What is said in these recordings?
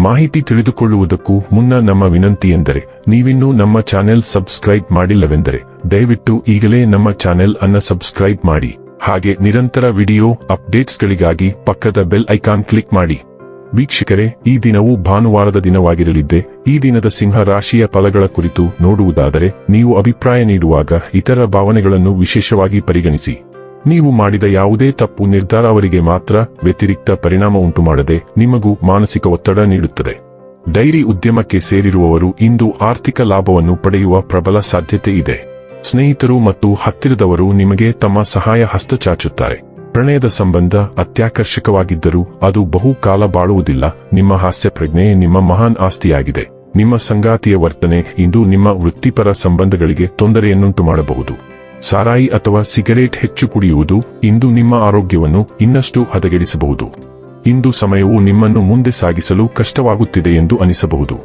ಮಾಹಿತಿ ತಿಳಿದುಕೊಳ್ಳುವುದಕ್ಕೂ ಮುನ್ನ ನಮ್ಮ ವಿನಂತಿ ಎಂದರೆ, ನೀವಿನ್ನೂ ನಮ್ಮ ಚಾನೆಲ್ ಸಬ್ಸ್ಕ್ರೈಬ್ ಮಾಡಿಲ್ಲವೆಂದರೆ, ದಯವಿಟ್ಟು ಈಗಲೇ ನಮ್ಮ ಚಾನೆಲ್ ಅನ್ನ ಸಬ್ಸ್ಕ್ರೈಬ್ ಮಾಡಿ. ಹಾಗೆ ನಿರಂತರ ವಿಡಿಯೋ ಅಪ್ಡೇಟ್ಸ್ಗಳಿಗಾಗಿ ಪಕ್ಕದ ಬೆಲ್ ಐಕಾನ್ ಕ್ಲಿಕ್ ಮಾಡಿ. ವೀಕ್ಷಕರೇ, ಈ ದಿನವು ಭಾನುವಾರದ ದಿನವಾಗಿರಲಿದ್ದೆ. ಈ ದಿನದ ಸಿಂಹ ರಾಶಿಯ ಫಲಗಳ ಕುರಿತು ನೋಡುವುದಾದರೆ, ನೀವು ಅಭಿಪ್ರಾಯ ನೀಡುವಾಗ ಇತರ ಭಾವನೆಗಳನ್ನು ವಿಶೇಷವಾಗಿ ಪರಿಗಣಿಸಿ. ನೀವು ಮಾಡಿದ ಯಾವುದೇ ತಪ್ಪು ನಿರ್ಧಾರ ಅವರಿಗೆ ಮಾತ್ರ ವ್ಯತಿರಿಕ್ತ ಪರಿಣಾಮ ಉಂಟುಮಾಡದೆ ನಿಮಗೂ ಮಾನಸಿಕ ಒತ್ತಡ ನೀಡುತ್ತದೆ. ಡೈರಿ ಉದ್ಯಮಕ್ಕೆ ಸೇರಿರುವವರು ಇಂದು ಆರ್ಥಿಕ ಲಾಭವನ್ನು ಪಡೆಯುವ ಪ್ರಬಲ ಸಾಧ್ಯತೆ ಇದೆ. ಸ್ನೇಹಿತರು ಮತ್ತು ಹತ್ತಿರದವರು ನಿಮಗೆ ತಮ್ಮ ಸಹಾಯ ಹಸ್ತ ಚಾಚುತ್ತಾರೆ. ಪ್ರಣಯದ ಸಂಬಂಧ ಅತ್ಯಾಕರ್ಷಕವಾಗಿದ್ದರೂ ಅದು ಬಹುಕಾಲ ಬಾಳುವುದಿಲ್ಲ. ನಿಮ್ಮ ಹಾಸ್ಯ ಪ್ರಜ್ಞೆ ನಿಮ್ಮ ಮಹಾನ್ ಆಸ್ತಿಯಾಗಿದೆ. ನಿಮ್ಮ ಸಂಗಾತಿಯ ವರ್ತನೆ ಇಂದು ನಿಮ್ಮ ವೃತ್ತಿಪರ ಸಂಬಂಧಗಳಿಗೆ ತೊಂದರೆಯನ್ನುಂಟು ಮಾಡಬಹುದು ಸಾರಾಯಿ ಅಥವಾ ಸಿಗರೇಟ್ ಹೆಚ್ಚು ಕುಡಿಯುವುದು ಇಂದು ನಿಮ್ಮ ಆರೋಗ್ಯವನ್ನು ಇನ್ನಷ್ಟು ಹದಗೆಡಿಸಬಹುದು. ಇಂದು ಸಮಯವು ನಿಮ್ಮನ್ನು ಮುಂದೆ ಸಾಗಿಸಲು ಕಷ್ಟವಾಗುತ್ತಿದೆ ಎಂದು ಅನಿಸಬಹುದು.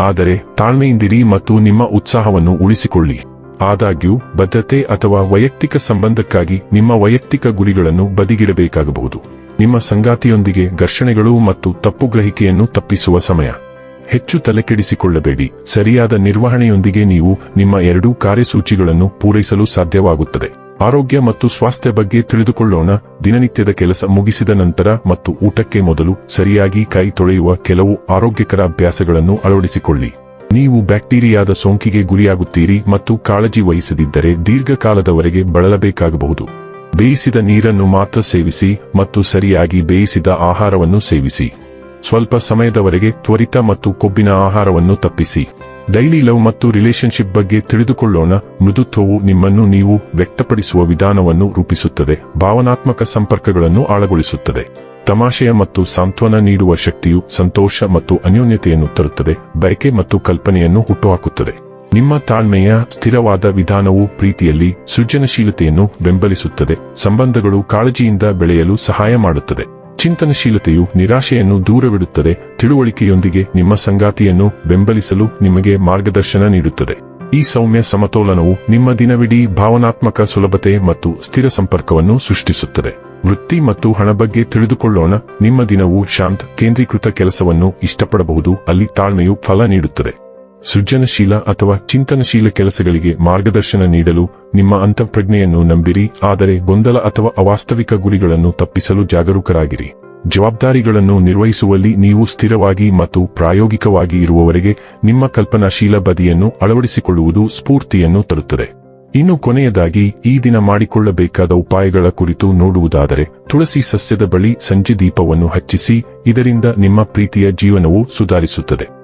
ಆದರೆ ತಾಳ್ಮೆಯಿಂದಿರಿ ಮತ್ತು ನಿಮ್ಮ ಉತ್ಸಾಹವನ್ನು ಉಳಿಸಿಕೊಳ್ಳಿ. ಆದಾಗ್ಯೂ ಬದ್ಧತೆ ಅಥವಾ ವೈಯಕ್ತಿಕ ಸಂಬಂಧಕ್ಕಾಗಿ ನಿಮ್ಮ ವೈಯಕ್ತಿಕ ಗುರಿಗಳನ್ನು ಬದಿಗಿಡಬೇಕಾಗಬಹುದು. ನಿಮ್ಮ ಸಂಗಾತಿಯೊಂದಿಗೆ ಘರ್ಷಣೆಗಳು ಮತ್ತು ತಪ್ಪು ಗ್ರಹಿಕೆಯನ್ನು ತಪ್ಪಿಸುವ ಸಮಯ. ಹೆಚ್ಚು ತಲೆಕೆಡಿಸಿಕೊಳ್ಳಬೇಡಿ. ಸರಿಯಾದ ನಿರ್ವಹಣೆಯೊಂದಿಗೆ ನೀವು ನಿಮ್ಮ ಎರಡೂ ಕಾರ್ಯಸೂಚಿಗಳನ್ನು ಪೂರೈಸಲು ಸಾಧ್ಯವಾಗುತ್ತದೆ. ಆರೋಗ್ಯ ಮತ್ತು ಸ್ವಾಸ್ಥ್ಯ ಬಗ್ಗೆ ತಿಳಿದುಕೊಳ್ಳೋಣ. ದಿನನಿತ್ಯದ ಕೆಲಸ ಮುಗಿಸಿದ ನಂತರ ಮತ್ತು ಊಟಕ್ಕೆ ಮೊದಲು ಸರಿಯಾಗಿ ಕೈ ತೊಳೆಯುವ ಕೆಲವು ಆರೋಗ್ಯಕರ ಅಭ್ಯಾಸಗಳನ್ನು ಅಳವಡಿಸಿಕೊಳ್ಳಿ. ನೀವು ಬ್ಯಾಕ್ಟೀರಿಯಾದ ಸೋಂಕಿಗೆ ಗುರಿಯಾಗುತ್ತೀರಿ ಮತ್ತು ಕಾಳಜಿ ವಹಿಸದಿದ್ದರೆ ದೀರ್ಘಕಾಲದವರೆಗೆ ಬಳಲಬೇಕಾಗಬಹುದು. ಬೇಯಿಸಿದ ನೀರನ್ನು ಮಾತ್ರ ಸೇವಿಸಿ ಮತ್ತು ಸರಿಯಾಗಿ ಬೇಯಿಸಿದ ಆಹಾರವನ್ನು ಸೇವಿಸಿ. ಸ್ವಲ್ಪ ಸಮಯದವರೆಗೆ ತ್ವರಿತ ಮತ್ತು ಕೊಬ್ಬಿನ ಆಹಾರವನ್ನು ತಪ್ಪಿಸಿ. ಡೈಲಿ ಲವ್ ಮತ್ತು ರಿಲೇಶನ್ಶಿಪ್ ಬಗ್ಗೆ ತಿಳಿದುಕೊಳ್ಳೋಣ, ಮೃದುತ್ವವು ನಿಮ್ಮನ್ನು ನೀವು ವ್ಯಕ್ತಪಡಿಸುವ ವಿಧಾನವನ್ನು ರೂಪಿಸುತ್ತದೆ, ಭಾವನಾತ್ಮಕ ಸಂಪರ್ಕಗಳನ್ನು ಆಳಗೊಳಿಸುತ್ತದೆ. ತಮಾಷೆಯ ಮತ್ತು ಸಾಂತ್ವನ ನೀಡುವ ಶಕ್ತಿಯು ಸಂತೋಷ ಮತ್ತು ಅನ್ಯೋನ್ಯತೆಯನ್ನು ತರುತ್ತದೆ, ಬಯಕೆ ಮತ್ತು ಕಲ್ಪನೆಯನ್ನು ಹುಟ್ಟುಹಾಕುತ್ತದೆ. ನಿಮ್ಮ ತಾಳ್ಮೆಯ ಸ್ಥಿರವಾದ ವಿಧಾನವು ಪ್ರೀತಿಯಲ್ಲಿ ಸೃಜನಶೀಲತೆಯನ್ನು ಬೆಂಬಲಿಸುತ್ತದೆ, ಸಂಬಂಧಗಳು ಕಾಳಜಿಯಿಂದ ಬೆಳೆಯಲು ಸಹಾಯ ಮಾಡುತ್ತದೆ. ಚಿಂತನಶೀಲತೆಯು ನಿರಾಶೆಯನ್ನು ದೂರವಿಡುತ್ತದೆ. ತಿಳುವಳಿಕೆಯೊಂದಿಗೆ ನಿಮ್ಮ ಸಂಗಾತಿಯನ್ನು ಬೆಂಬಲಿಸಲು ನಿಮಗೆ ಮಾರ್ಗದರ್ಶನ ನೀಡುತ್ತದೆ. ಈ ಸೌಮ್ಯ ಸಮತೋಲನವು ನಿಮ್ಮ ದಿನವಿಡೀ ಭಾವನಾತ್ಮಕ ಸುಲಭತೆ ಮತ್ತು ಸ್ಥಿರ ಸಂಪರ್ಕವನ್ನು ಸೃಷ್ಟಿಸುತ್ತದೆ. ವೃತ್ತಿ ಮತ್ತು ಹಣ ಬಗ್ಗೆ ತಿಳಿದುಕೊಳ್ಳೋಣ. ನಿಮ್ಮ ದಿನವು ಶಾಂತ, ಕೇಂದ್ರೀಕೃತ ಕೆಲಸವನ್ನು ಇಷ್ಟಪಡಬಹುದು. ಅಲ್ಲಿ ತಾಳ್ಮೆಯು ಫಲ ನೀಡುತ್ತದೆ. ಸೃಜನಶೀಲ ಅಥವಾ ಚಿಂತನಶೀಲ ಕೆಲಸಗಳಿಗೆ ಮಾರ್ಗದರ್ಶನ ನೀಡಲು ನಿಮ್ಮ ಅಂತಃಪ್ರಜ್ಞೆಯನ್ನು ನಂಬಿರಿ, ಆದರೆ ಗೊಂದಲ ಅಥವಾ ಅವಾಸ್ತವಿಕ ಗುರಿಗಳನ್ನು ತಪ್ಪಿಸಲು ಜಾಗರೂಕರಾಗಿರಿ. ಜವಾಬ್ದಾರಿಗಳನ್ನು ನಿರ್ವಹಿಸುವಲ್ಲಿ ನೀವು ಸ್ಥಿರವಾಗಿ ಮತ್ತು ಪ್ರಾಯೋಗಿಕವಾಗಿ ಇರುವವರೆಗೆ ನಿಮ್ಮ ಕಲ್ಪನಾಶೀಲ ಬದಿಯನ್ನು ಅಳವಡಿಸಿಕೊಳ್ಳುವುದು ಸ್ಫೂರ್ತಿಯನ್ನು ತರುತ್ತದೆ. ಇನ್ನು ಕೊನೆಯದಾಗಿ, ಈ ದಿನ ಮಾಡಿಕೊಳ್ಳಬೇಕಾದ ಉಪಾಯಗಳ ಕುರಿತು ನೋಡುವುದಾದರೆ, ತುಳಸಿ ಸಸ್ಯದ ಬಳಿ ಸಂಜೆ ದೀಪವನ್ನು ಹಚ್ಚಿಸಿ, ಇದರಿಂದ ನಿಮ್ಮ ಪ್ರೀತಿಯ ಜೀವನವು ಸುಧಾರಿಸುತ್ತದೆ.